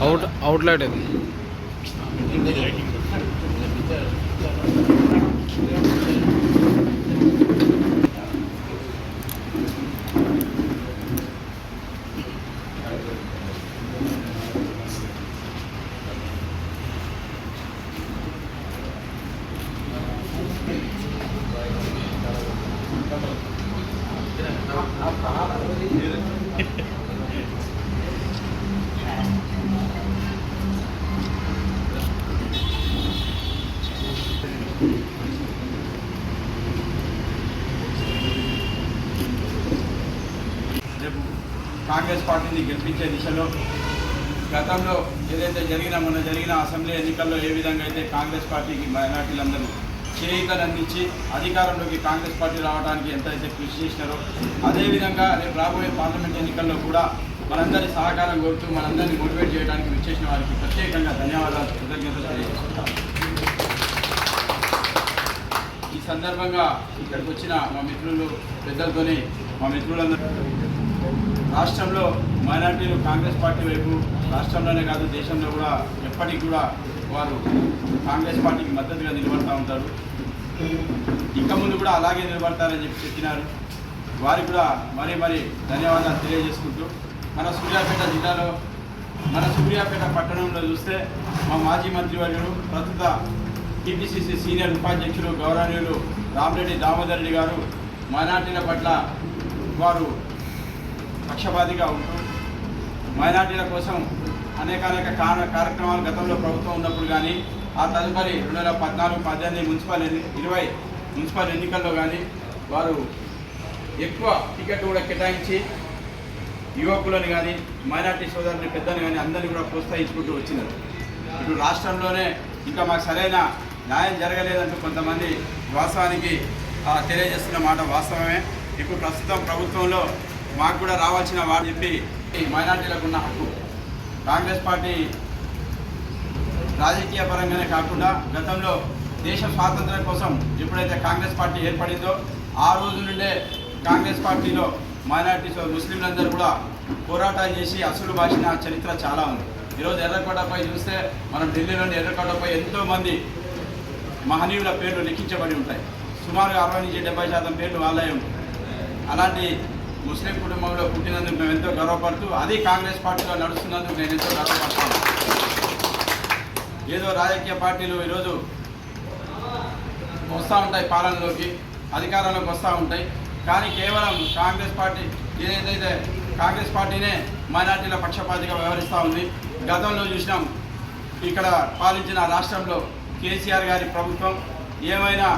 Out outlet ఇది కాంగ్రెస్ పార్టీని గెలిపించే దిశలో గతంలో ఏదైతే జరిగిన మొన్న జరిగిన అసెంబ్లీ ఎన్నికల్లో ఏ విధంగా అయితే కాంగ్రెస్ పార్టీకి మైనార్టీలందరూ చేయితలు అందించి అధికారంలోకి కాంగ్రెస్ పార్టీ రావడానికి ఎంతైతే కృషి చేసినారో అదేవిధంగా రేపు రాబోయే పార్లమెంట్ ఎన్నికల్లో కూడా మనందరి సహకారం కోరుతూ మనందరినీ మోటివేట్ చేయడానికి విచ్చేసిన వారికి ప్రత్యేకంగా ధన్యవాదాలు కృతజ్ఞతలు తెలియజేస్తున్నాం ఈ సందర్భంగా ఇక్కడికి వచ్చిన మా మిత్రులు పెద్దలతోనే మా మిత్రులందరూ రాష్ట్రంలో మైనార్టీలు కాంగ్రెస్ పార్టీ వైపు రాష్ట్రంలోనే కాదు దేశంలో కూడా ఎప్పటికి కూడా వారు కాంగ్రెస్ పార్టీకి మద్దతుగా నిలబడతా ఉంటారు. ఇంకా ముందు కూడా అలాగే నిలబడతారని చెప్పి చెప్పినారు. వారికి కూడా మరీ మరీ ధన్యవాదాలు తెలియజేసుకుంటూ మన సూర్యాపేట జిల్లాలో మన సూర్యాపేట పట్టణంలో చూస్తే మా మాజీ మంత్రివర్యులు ప్రస్తుత టీపీసీసీ సీనియర్ ఉపాధ్యక్షులు గౌరవనీయులు రామరెడ్డి దామోదర్ రెడ్డి గారు మైనార్టీల పట్ల వారు పక్షపాతిగా ఉంటూ మైనార్టీల కోసం అనేక అనేక కార్యక్రమాలు గతంలో ప్రభుత్వం ఉన్నప్పుడు కానీ ఆ తదుపరి రెండు వేల పద్నాలుగు పద్దెనిమిది మున్సిపల్ ఎన్ని ఇరవై మున్సిపల్ ఎన్నికల్లో కానీ వారు ఎక్కువ టికెట్ కూడా కేటాయించి యువకులను కానీ మైనార్టీ సోదరుని పెద్దలు కానీ అందరినీ కూడా ప్రోత్సహించుకుంటూ వచ్చినారు. ఇటు రాష్ట్రంలోనే ఇంకా మాకు సరైన న్యాయం జరగలేదంటూ కొంతమంది వాస్తవానికి ఆ, తెలియజేస్తున్న మాట వాస్తవమే. ఇప్పుడు ప్రస్తుతం ప్రభుత్వంలో మాకు కూడా రావాల్సిన వాడు చెప్పి ఈ మైనార్టీలకు ఉన్న హక్కు. కాంగ్రెస్ పార్టీ రాజకీయ పరంగానే కాకుండా గతంలో దేశ స్వాతంత్ర్యం కోసం ఎప్పుడైతే కాంగ్రెస్ పార్టీ ఏర్పడిందో ఆ రోజు నుండే కాంగ్రెస్ పార్టీలో మైనార్టీస్ ముస్లింలందరూ కూడా పోరాటాలు చేసి అసలు భాషిన చరిత్ర చాలా ఉంది. ఈరోజు ఎర్రకోటపై చూస్తే మనం ఢిల్లీలోని ఎర్రకోటపై ఎంతో మంది మహనీయుల పేర్లు లిఖించబడి ఉంటాయి. సుమారుగా అరవై నుంచి డెబ్బై శాతం పేర్లు వాళ్ళే ఉంటాయి అలాంటి ముస్లిం కుటుంబంలో పుట్టినందుకు మేము ఎంతో గర్వపడుతూ అది కాంగ్రెస్ పార్టీలో నడుస్తున్నందుకు నేను ఎంతో గర్వపడుతున్నాను. ఏదో రాజకీయ పార్టీలు ఈరోజు వస్తూ ఉంటాయి పాలనలోకి అధికారంలోకి వస్తూ ఉంటాయి. కానీ కేవలం కాంగ్రెస్ పార్టీ ఏదైతే కాంగ్రెస్ పార్టీనే మైనార్టీల పక్షపాతిగా వ్యవహరిస్తూ ఉంది గతంలో చూసినాం ఇక్కడ పాలించిన రాష్ట్రంలో కేసీఆర్ గారి ప్రభుత్వం ఏమైనా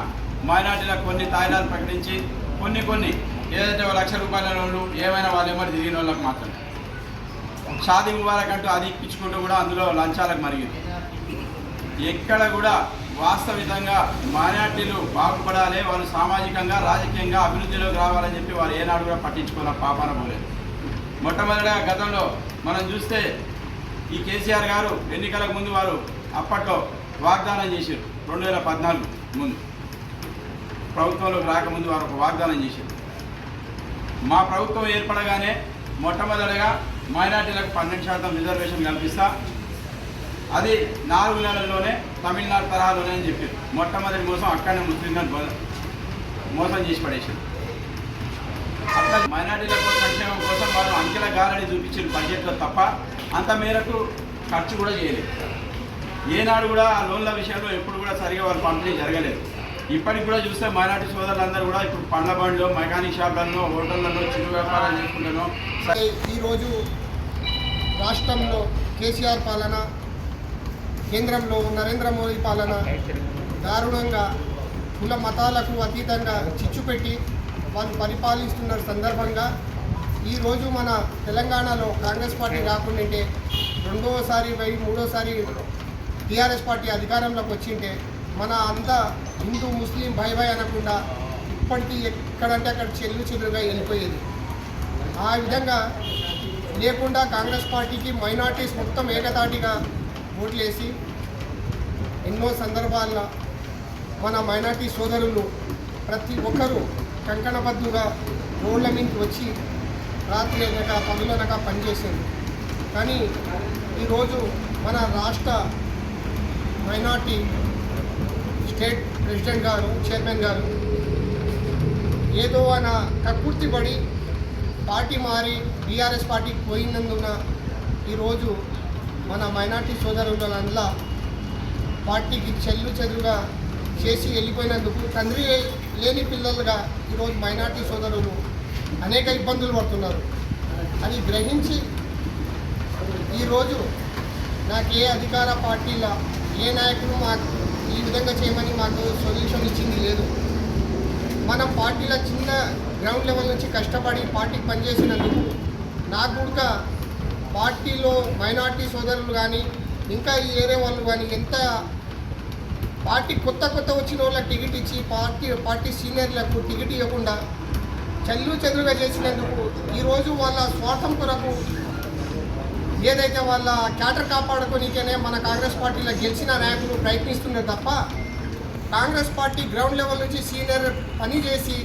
మైనార్టీలకు కొన్ని తాయిలాలు ప్రకటించి కొన్ని కొన్ని ఏదైతే ఒక లక్ష రూపాయల వాళ్ళు ఏమైనా వాళ్ళు ఏమైనా తిరిగిన వాళ్ళకి మాత్రమే. షాదీ ముబారక్ అంటూ అది ఇప్పించుకుంటూ కూడా అందులో లంచాలకు మరిగింది. ఎక్కడ కూడా వాస్తవికంగా మైనార్టీలు బాగుపడాలి వాళ్ళు సామాజికంగా రాజకీయంగా అభివృద్ధిలోకి రావాలని చెప్పి వారు ఏనాడు కూడా పట్టించుకోవాలి పాపాన పోలేదు. మొట్టమొదటిగా గతంలో మనం చూస్తే ఈ కేసీఆర్ గారు ఎన్నికలకు ముందు వారు అప్పట్లో వాగ్దానం చేశారు. రెండు వేల పద్నాలుగు ముందు. ప్రభుత్వంలోకి రాకముందు వారు ఒక వాగ్దానం చేశారు. మా ప్రభుత్వం ఏర్పడగానే మొట్టమొదటిగా మైనార్టీలకు పన్నెండు శాతం రిజర్వేషన్ కల్పిస్తా. అది నాలుగు నెలల్లోనే తమిళనాడు తరహాలోనే అని చెప్పారు. మొట్టమొదటి మోసం అక్కడనే ముస్లింలను మోసం చేసి పడేసారు అట్లా మైనార్టీల కోసం సంక్షేమం కోసం వాళ్ళు అంకెల గాలని చూపించిన బడ్జెట్లో తప్ప అంత మేరకు ఖర్చు కూడా చేయలేదు. ఏనాడు కూడా ఆ లోన్ల విషయంలో ఎప్పుడు కూడా సరిగా వాళ్ళు పంపిణీ జరగలేదు. ఇప్పటికి కూడా చూస్తే మైనార్టీ సోదరులందరూ కూడా ఇప్పుడు పండ్ల బండ్లు మెకానిక్ షాప్లలో హోటళ్ళలో చిరు వ్యాపారాలు చేసుకుంటాను ఈరోజు రాష్ట్రంలో కేసీఆర్ పాలన కేంద్రంలో నరేంద్ర మోదీ పాలన దారుణంగా కుల మతాలకు అతీతంగా చిచ్చు పెట్టి వాళ్ళు పరిపాలిస్తున్న సందర్భంగా ఈరోజు మన తెలంగాణలో కాంగ్రెస్ పార్టీ రాకుండా రెండవసారి పోయి మూడోసారి టీఆర్ఎస్ పార్టీ అధికారంలోకి వచ్చింటే మన అంతా హిందూ ముస్లిం భయ భయ అనకుండా ఇప్పటికీ ఎక్కడంటే అక్కడ చెల్లు చెదురుగా వెళ్ళిపోయేది. ఆ విధంగా లేకుండా కాంగ్రెస్ పార్టీకి మైనార్టీస్ మొత్తం ఏకతాటిగా ఓట్లేసి ఎన్నో సందర్భాల్లో మన మైనార్టీ సోదరులు ప్రతి ఒక్కరూ కంకణబద్దుగా రోడ్ల మీదకి వచ్చి రాత్రి అనక పనులనక పనిచేసింది. కానీ ఈరోజు మన రాష్ట్ర మైనార్టీ స్టేట్ ప్రెసిడెంట్ గారు చైర్మన్ గారు ఏదో ఆయన కక్కుర్తి పడి పార్టీ మారి బీఆర్ఎస్ పార్టీకి పోయినందున ఈరోజు మన మైనార్టీ సోదరులందరూ పార్టీకి చెల్లు చెదురుగా చేసి వెళ్ళిపోయినందుకు తండ్రి లేని పిల్లలుగా ఈరోజు మైనార్టీ సోదరులు అనేక ఇబ్బందులు పడుతున్నారు. అది గ్రహించి ఈరోజు నాకు ఏ అధికార పార్టీల ఏ నాయకులు మాకు ఈ విధంగా చేయమని మాకు సొల్యూషన్ ఇచ్చింది లేదు. మన పార్టీల చిన్న గ్రౌండ్ లెవెల్ నుంచి కష్టపడి పార్టీకి పనిచేసినందుకు నాకు కూడా పార్టీలో మైనార్టీ సోదరులు కానీ ఇంకా ఈ ఏరియా వాళ్ళు కానీ ఎంత పార్టీ కొత్త కొత్త వచ్చిన వాళ్ళకి టికెట్ ఇచ్చి పార్టీ పార్టీ సీనియర్లకు టికెట్ ఇవ్వకుండా చల్లు చెదురుగా చేసినందుకు ఈరోజు వాళ్ళ స్వార్థం కొరకు ఏదైతే వాళ్ళ క్యాటర్ కాపాడుకోనికనే మన కాంగ్రెస్ పార్టీలో గెలిచిన నాయకులు ప్రయత్నిస్తున్నారు తప్ప కాంగ్రెస్ పార్టీ గ్రౌండ్ లెవెల్ నుంచి సీనియర్ పని చేసి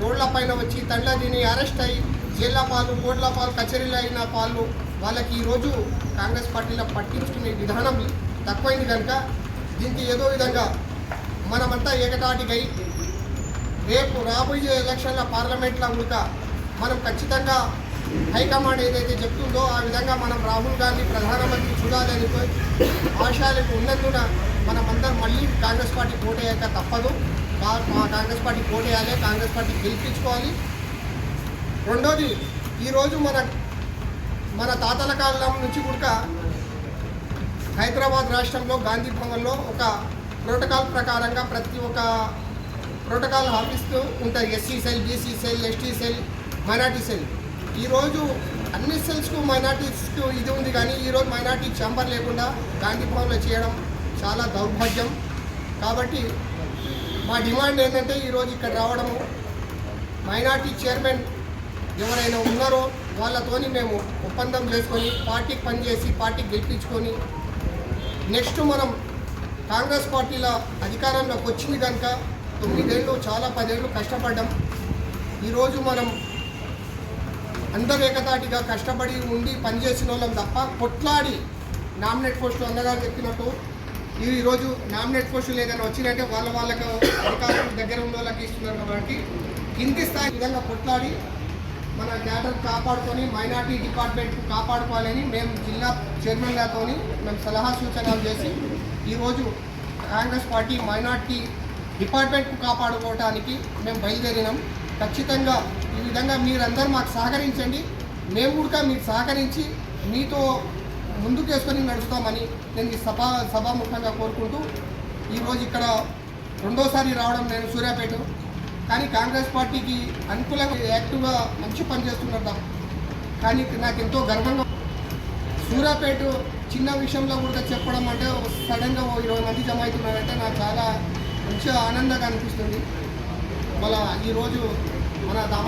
రోడ్ల పైన వచ్చి తండ్ల తిని అరెస్ట్ అయ్యి జైళ్ళ పాలు కోట్ల పాలు కచేరీలు అయిన పాలు వాళ్ళకి ఈరోజు కాంగ్రెస్ పార్టీలో పట్టించుకునే విధానం తక్కువైంది కనుక దీనికి ఏదో విధంగా మనమంతా ఏకతాటికై రేపు రాబోయే ఎలక్షన్ల పార్లమెంట్లో ఉడక మనం ఖచ్చితంగా హైకమాండ్ ఏదైతే చెప్తుందో ఆ విధంగా మనం రాహుల్ గాంధీ ప్రధానమంత్రి చూడాలని ఆశయాలకు ఉన్నందున మనమందరం మళ్ళీ కాంగ్రెస్ పార్టీ పోటేయక తప్పదు. కాంగ్రెస్ పార్టీ పోటేయాలి కాంగ్రెస్ పార్టీ గెలిపించుకోవాలి. రెండోది ఈరోజు మన మన తాతల కాలం నుంచి కూడా హైదరాబాద్ రాష్ట్రంలో గాంధీ భవన్లో ఒక ప్రోటోకాల్ ప్రకారంగా ప్రతి ఒక్క ప్రోటోకాల్ ఆఫీస్తో ఉంటాయి. SC cell BC cell ST cell minority cell. ఈరోజు అన్ని సెల్స్కు మైనార్టీస్కు ఇది ఉంది కానీ ఈరోజు మైనార్టీ ఛాంబర్ లేకుండా గాంధీ భవన్లో చేయడం చాలా దౌర్భాగ్యం. కాబట్టి మా డిమాండ్ ఏంటంటే ఈరోజు ఇక్కడ రావడము. మైనార్టీ చైర్మన్ ఎవరైనా ఉన్నారో వాళ్ళతోని మేము ఒప్పందం చేసుకొని పార్టీకి పనిచేసి పార్టీకి గెలిపించుకొని నెక్స్ట్ మనం కాంగ్రెస్ పార్టీల అధికారంలోకి వచ్చింది కనుక తొమ్మిదేళ్ళు చాలా పదేళ్ళు కష్టపడ్డాం. ఈరోజు మనం అందరూ ఏకతాటిగా కష్టపడి ఉండి పనిచేసిన వాళ్ళం తప్ప కొట్లాడి నామినేట్ పోస్టులు అన్నగారు చెప్పినట్టు. ఈరోజు నామినేట్ పోస్టులు ఏదైనా వచ్చినట్టే వాళ్ళ వాళ్ళకు అధికారుల దగ్గర ఉన్న వాళ్ళకి ఇస్తున్నారు కాబట్టి కింది స్థాయి విధంగా కొట్లాడి మన క్యాడర్ కాపాడుకొని మైనార్టీ డిపార్ట్మెంట్ కాపాడుకోవాలని మేము జిల్లా చైర్మన్ గారితో మేము సలహా సూచనలు చేసి ఈరోజు కాంగ్రెస్ పార్టీ మైనార్టీ డిపార్ట్మెంట్కు కాపాడుకోవడానికి మేము బయలుదేరినాం. ఖచ్చితంగా ఈ విధంగా మీరందరూ మాకు సహకరించండి. మేము కూడా మీకు సహకరించి మీతో ముందుకు వేసుకొని నడుస్తామని నేను ఈ సభ సభాముఖంగా కోరుకుంటూ ఈరోజు ఇక్కడ రెండోసారి రావడం నేను సూర్యాపేట. కానీ కాంగ్రెస్ పార్టీకి అనుకూలంగా యాక్టివ్గా మంచి పని చేస్తున్నారు కానీ నాకు ఎంతో గర్వంగా సూర్యాపేట చిన్న విషయంలో కూడా చెప్పడం అంటే సడన్గా ఓ ఇరవై మంది జమ అవుతున్నారంటే నాకు చాలా మంచి ఆనందంగా అనిపిస్తుంది. మళ్ళా ఈరోజు మన దామ